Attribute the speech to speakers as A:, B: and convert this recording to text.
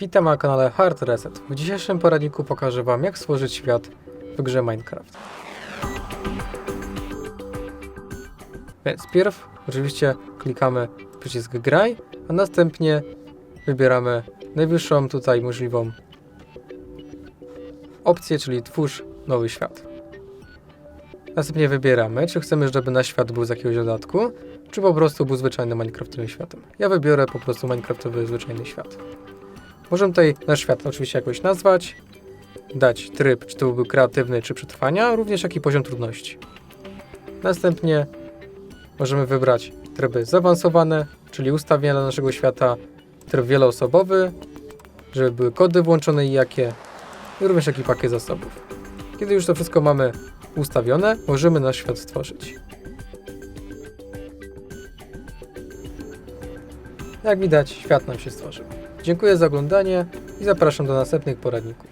A: Witam na kanale Hard Reset. W dzisiejszym poradniku pokażę Wam jak stworzyć świat w grze Minecraft. Więc pierw oczywiście klikamy przycisk graj, a następnie wybieramy najwyższą tutaj możliwą opcję, czyli twórz nowy świat. Następnie wybieramy, czy chcemy, żeby nasz świat był z jakiegoś dodatku, czy po prostu był zwyczajnym Minecraftowym światem. Ja wybiorę po prostu Minecraftowy zwyczajny świat. Możemy tutaj nasz świat oczywiście jakoś nazwać, dać tryb, czy to byłby kreatywny, czy przetrwania, również jaki poziom trudności. Następnie możemy wybrać tryby zaawansowane, czyli ustawienia dla naszego świata, tryb wieloosobowy, żeby były kody włączone i jakie, i również jaki pakiet zasobów. Kiedy już to wszystko mamy ustawione, możemy nasz świat stworzyć. Jak widać, świat nam się stworzył. Dziękuję za oglądanie i zapraszam do następnych poradników.